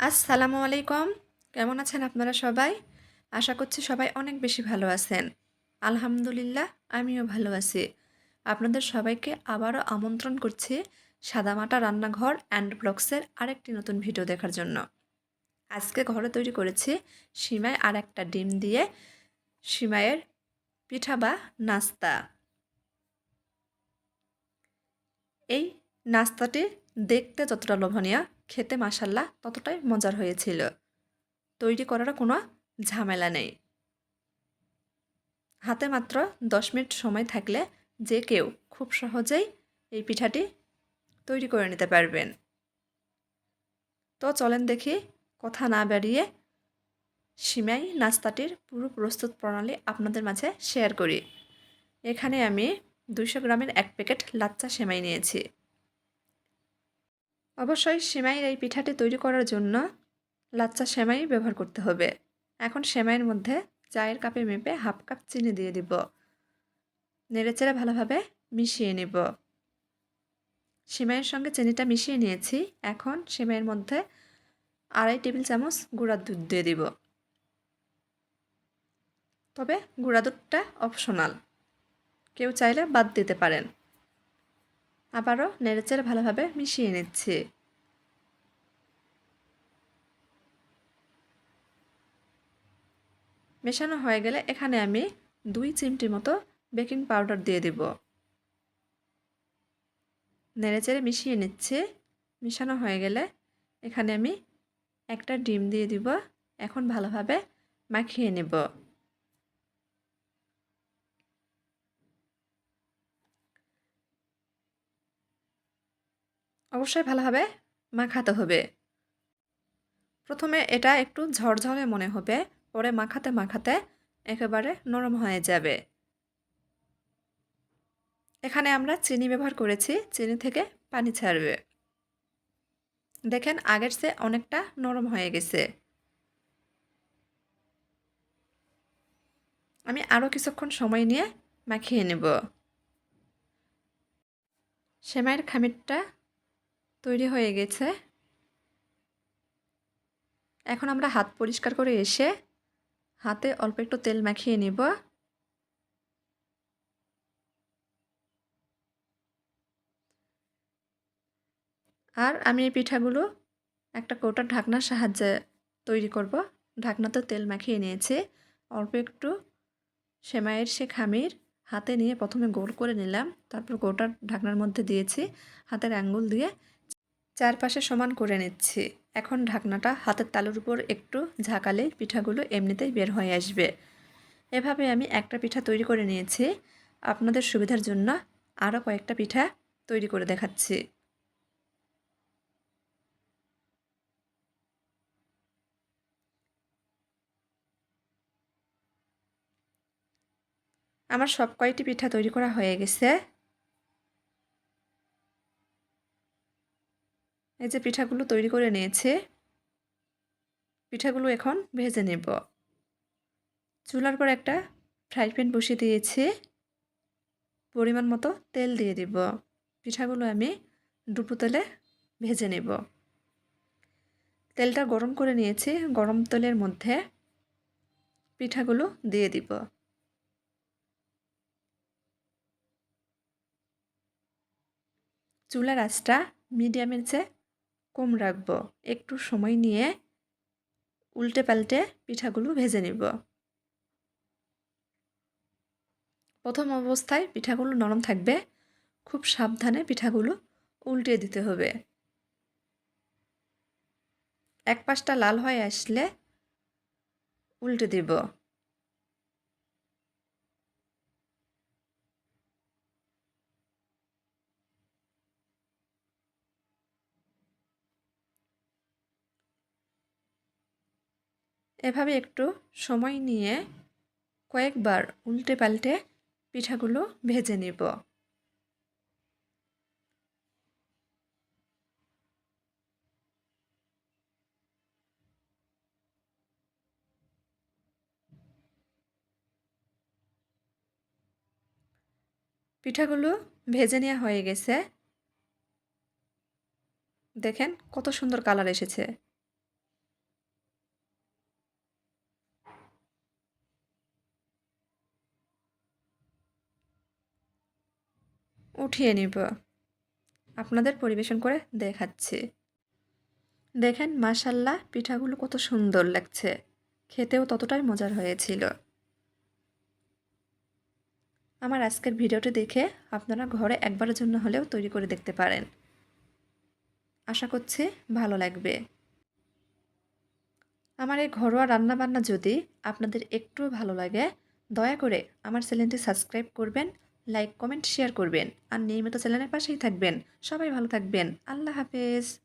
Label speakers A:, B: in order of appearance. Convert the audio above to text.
A: আসসালামু আলাইকুম। কেমন আছেন আপনারা সবাই? আশা করছি সবাই অনেক বেশি ভালো আছেন। আলহামদুলিল্লাহ, আমিও ভালো আছি। আপনাদের সবাইকে আবারও আমন্ত্রণ করছি সাদামাটা রান্নাঘর অ্যান্ড ব্লগসের আরেকটি নতুন ভিডিও দেখার জন্য। আজকে ঘরে তৈরি করেছি সিমাই আর একটা ডিম দিয়ে সিমাইয়ের পিঠা বা নাস্তা। এই নাস্তাটি দেখতে যতটা লোভনীয় খেতে মাসাল্লাহ ততটাই মজার হয়েছিল। তৈরি করার কোনো ঝামেলা নেই। হাতে মাত্র দশ মিনিট সময় থাকলে যে কেউ খুব সহজেই এই পিঠাটি তৈরি করে নিতে পারবেন। তো চলেন দেখি কথা না বাড়িয়ে সিমাই নাস্তাটির পুরো প্রস্তুত প্রণালী আপনাদের মাঝে শেয়ার করি। এখানে আমি দুইশো গ্রামের এক প্যাকেট লাচ্চা সেমাই নিয়েছি। অবশ্যই সেমাইয়ের এই পিঠাটি তৈরি করার জন্য লাচ্চা সেমাই ব্যবহার করতে হবে। এখন সেমাইয়ের মধ্যে চায়ের কাপে মেপে হাফ কাপ চিনি দিয়ে দিব। নেড়েচেড়ে ভালোভাবে মিশিয়ে নিব। সেমাইয়ের সঙ্গে চিনিটা মিশিয়ে নিয়েছি। এখন সেমাইয়ের মধ্যে আড়াই টেবিল চামচ গুঁড়া দুধ দিয়ে দিব। তবে গুঁড়া দুধটা অপশনাল। কেউ চাইলে বাদ দিতে পারেন। আবারও নেড়েচেড়ে ভালোভাবে মিশিয়ে নিচ্ছি। মেশানো হয়ে গেলে এখানে আমি দুই চিমটি মতো বেকিং পাউডার দিয়ে দেব। নেড়েচেড়ে মিশিয়ে নিচ্ছে। মিশানো হয়ে গেলে এখানে আমি একটা ডিম দিয়ে দিব। এখন ভালোভাবে মাখিয়ে নেব। অবশ্যই ভালোভাবে মাখাতে হবে। প্রথমে এটা একটু ঝরঝরে মনে হবে, পরে মাখাতে মাখাতে একেবারে নরম হয়ে যাবে। এখানে আমরা চিনি ব্যবহার করেছি, চিনি থেকে পানি ছাড়বে। দেখেন আগের চেয়ে অনেকটা নরম হয়ে গেছে। আমি আরও কিছুক্ষণ সময় নিয়ে মাখিয়ে নেব। সেমাইয়ের খামিরটা তৈরি হয়ে গেছে। এখন আমরা হাত পরিষ্কার করে এসে হাতে অল্প একটু তেল মাখিয়ে নিব। আর আমি এই পিঠাগুলো একটা কৌটার ঢাকনার সাহায্যে তৈরি করব। ঢাকনাতে তেল মাখিয়ে নিয়েছি। অল্প একটু সেমাইয়ের সে খামির হাতে নিয়ে প্রথমে গোল করে নিলাম। তারপর গোটার ঢাকনার মধ্যে দিয়েছি। হাতের আঙ্গুল দিয়ে চারপাশে সমান করে নিচ্ছি। এখন ঢাকনাটা হাতের তালুর উপর একটু ঝাঁকালে পিঠাগুলো এমনিতেই বের হয়ে আসবে। এভাবে আমি একটা পিঠা তৈরি করে নিয়েছি। আপনাদের সুবিধার জন্য আরও কয়েকটা পিঠা তৈরি করে দেখাচ্ছি। আমার সব কয়টি পিঠা তৈরি করা হয়ে গেছে। এই যে পিঠাগুলো তৈরি করে নিয়েছে, পিঠাগুলো এখন ভেজে নেব। চুলার পর একটা ফ্রাই প্যান বসিয়ে দিয়েছি। পরিমাণ মতো তেল দিয়ে দিব। পিঠাগুলো আমি ডুবো তেলে ভেজে নেব। তেলটা গরম করে নিয়েছি, গরম তেলের মধ্যে পিঠাগুলো দিয়ে দিব। চুলার আঁচটা মিডিয়ামের চেয়ে কম রাখব। একটু সময় নিয়ে উল্টে পাল্টে পিঠাগুলো ভেজে নিব। প্রথম অবস্থায় পিঠাগুলো নরম থাকবে। খুব সাবধানে পিঠাগুলো উল্টে দিতে হবে। এক পাশটা লাল হয়ে আসলে উল্টে দিব। এভাবে একটু সময় নিয়ে কয়েকবার উল্টে পাল্টে পিঠাগুলো ভেজে নিব। পিঠাগুলো ভেজে নেওয়া হয়ে গেছে। দেখেন কত সুন্দর কালার এসেছে। উঠিয়ে নিব। আপনাদের পরিবেশন করে দেখাচ্ছি। দেখেন, মাশাল্লাহ, পিঠাগুলো কত সুন্দর লাগছে। খেতেও ততটাই মজার হয়েছিল। আমার আজকের ভিডিওটি দেখে আপনারা ঘরে একবারের জন্য হলেও তৈরি করে দেখতে পারেন। আশা করছি ভালো লাগবে। আমার এই ঘরোয়া রান্নাবান্না যদি আপনাদের একটু ভালো লাগে, দয়া করে আমার চ্যানেলটি সাবস্ক্রাইব করবেন লাইক কমেন্ট শেয়ার করবেন। আর নিয়মিত চ্যানেলের পাশেই থাকবেন। সবাই ভালো থাকবেন। আল্লাহ হাফেজ।